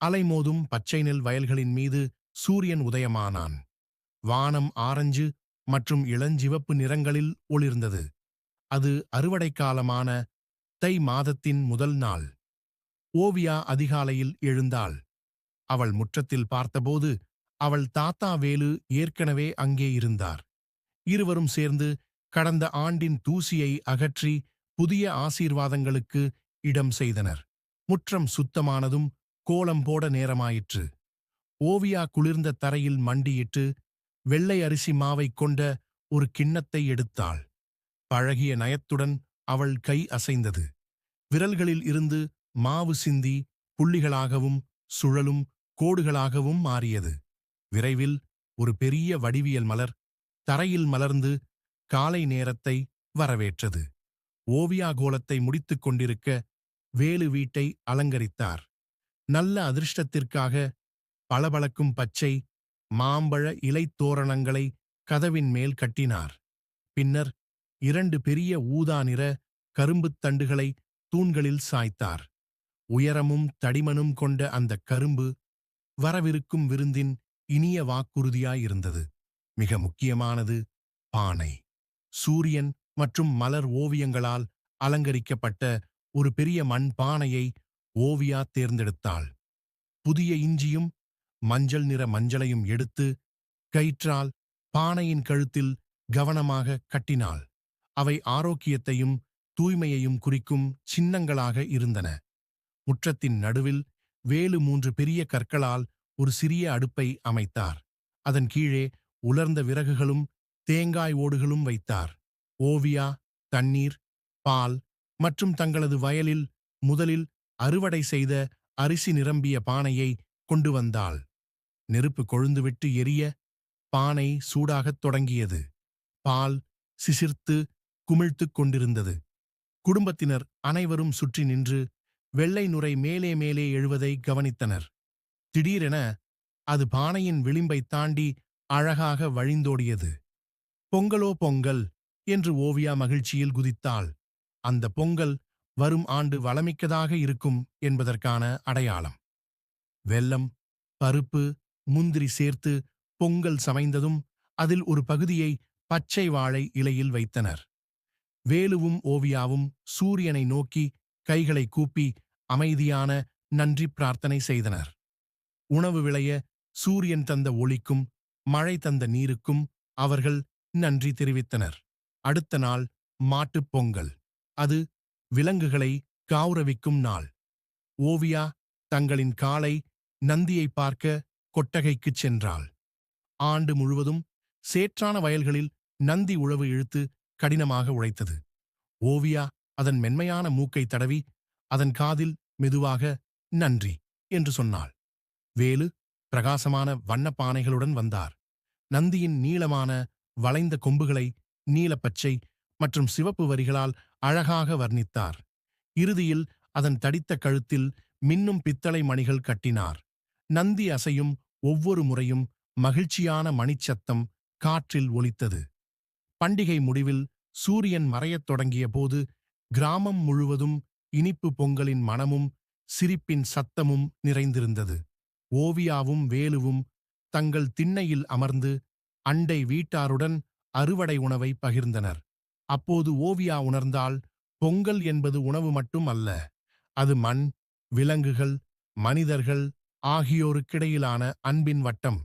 அலைமோதும் பச்சை நெல் வயல்களின் மீது சூரியன் உதயமானான். வானம் ஆரஞ்சு மற்றும் இளஞ்சிவப்பு நிறங்களில் ஒளிர்ந்தது. அது அறுவடை காலமான தை மாதத்தின் முதல் நாள். ஓவியா அதிகாலையில் எழுந்தாள். அவள் முற்றத்தில் பார்த்தபோது அவள் தாத்தா வேலு ஏற்கனவே அங்கே இருந்தார். இருவரும் சேர்ந்து கடந்த ஆண்டின் தூசியை அகற்றி புதிய ஆசீர்வாதங்களுக்கு இடம் செய்தனர். முற்றம் சுத்தமானதும் கோலம் போட நேரமாயிற்று. ஓவியா குளிர்ந்த தரையில் மண்டியிட்டு வெள்ளை அரிசி மாவைக் கொண்ட ஒரு கிண்ணத்தை எடுத்தாள். பழகிய நயத்துடன் அவள் கை அசைந்தது. விரல்களில் இருந்து மாவு சிந்தி புள்ளிகளாகவும் சுழலும் கோடுகளாகவும் மாறியது. விரைவில் ஒரு பெரிய வடிவியல் மலர் தரையில் மலர்ந்து காலை நேரத்தை வரவேற்றது. ஓவியா கோலத்தை முடித்துக் கொண்டிருக்க வேலு வீட்டை அலங்கரித்தார். நல்ல அதிர்ஷ்டத்திற்காக பளபளக்கும் பச்சை மாம்பழ இலைத்தோரணங்களை கதவின் மேல் கட்டினார். பின்னர் இரண்டு பெரிய ஊதா நிற கரும்புத் தண்டுகளை தூண்களில் சாய்த்தார். உயரமும் தடிமனும் கொண்ட அந்த கரும்பு வரவிருக்கும் விருந்தின் இனிய வாக்குறுதியாயிருந்தது மிக முக்கியமானது பானை. சூரியன் மற்றும் மலர் ஓவியங்களால் அலங்கரிக்கப்பட்ட ஒரு பெரிய மண் பானையை ஓவியா தேர்ந்தெடுத்தாள். புதிய இஞ்சியும் மஞ்சள் நிற மஞ்சளையும் எடுத்து கயிற்றால் பானையின் கழுத்தில் கவனமாக கட்டினாள். அவை ஆரோக்கியத்தையும் தூய்மையையும் குறிக்கும் சின்னங்களாக இருந்தன. முற்றத்தின் நடுவில் வேலு மூன்று பெரிய கற்களால் ஒரு சிறிய அடுப்பை அமைத்தார். அதன் கீழே உலர்ந்த விறகுகளும் தேங்காய் ஓடுகளும் வைத்தார். ஓவியா தண்ணீர் பால் மற்றும் தங்களது வயலில் முதலில் அறுவடை செய்த அரிசி நிரம்பிய பானையை கொண்டு வந்தாள் நெருப்பு கொழுந்துவிட்டு எரிய பானை சூடாகத் தொடங்கியது. பால் சிசிர்த்து குமிழ்த்துக் கொண்டிருந்தது. குடும்பத்தினர் அனைவரும் சுற்றி நின்று வெள்ளை நுரை மேலே மேலே எழுவதை கவனித்தனர். திடீரென அது பானையின் விளிம்பைத் தாண்டி அழகாக வழிந்தோடியது. பொங்கலோ பொங்கல் என்று ஓவியா மகிழ்ச்சியில் குதித்தாள். அந்த பொங்கல் வரும் ஆண்டு வளமிக்கதாக இருக்கும் என்பதற்கான அடையாளம். வெல்லம் பருப்பு முந்திரி சேர்த்து பொங்கல் சமைந்ததும் அதில் ஒரு பகுதியை பச்சை வாழை இலையில் வைத்தனர். வேலுவும் ஓவியாவும் சூரியனை நோக்கி கைகளை கூப்பி அமைதியான நன்றி பிரார்த்தனை செய்தனர். உணவு விளைய சூரியன் தந்த ஒளிக்கும் மழை தந்த நீருக்கும் அவர்கள் நன்றி தெரிவித்தனர். அடுத்த நாள் மாட்டுப் பொங்கல். அது விலங்குகளை காவுரவிக்கும் நாள். ஓவியா தங்களின் காலை நந்தியை பார்க்க கொட்டகைக்குச் சென்றாள். ஆண்டு முழுவதும் சேற்றான வயல்களில் நந்தி உழவு இழுத்து கடினமாக உழைத்தது. ஓவியா அதன் மென்மையான மூக்கை தடவி அதன் காதில் மெதுவாக நன்றி என்று சொன்னாள். வேலு பிரகாசமான வண்ணப் பானைகளுடன் வந்தார். நந்தியின் நீளமான வளைந்த கொம்புகளை நீலப்பச்சை மற்றும் சிவப்பு வரிகளால் அழகாக வர்ணித்தார். இறுதியில் அதன் தடித்த கழுத்தில் மின்னும் பித்தளை மணிகள் கட்டினார். நந்தி அசையும் ஒவ்வொரு முறையும் மகிழ்ச்சியான மணிச்சத்தம் காற்றில் ஒலித்தது. பண்டிகை முடிவில் சூரியன் மறையத் தொடங்கிய போது கிராமம் முழுவதும் இனிப்பு பொங்கலின் மனமும் சிரிப்பின் சத்தமும் நிறைந்திருந்தது. ஓவியாவும் வேலுவும் தங்கள் திண்ணையில் அமர்ந்து அண்டை வீட்டாருடன் அறுவடை உணவை பகிர்ந்தனர். அப்போது ஓவியா உணர்ந்தால் பொங்கல் என்பது உணவு மட்டும் அல்ல அது மண் விலங்குகள் மனிதர்கள் ஆகியோருக்கிடையிலான அன்பின் வட்டம்.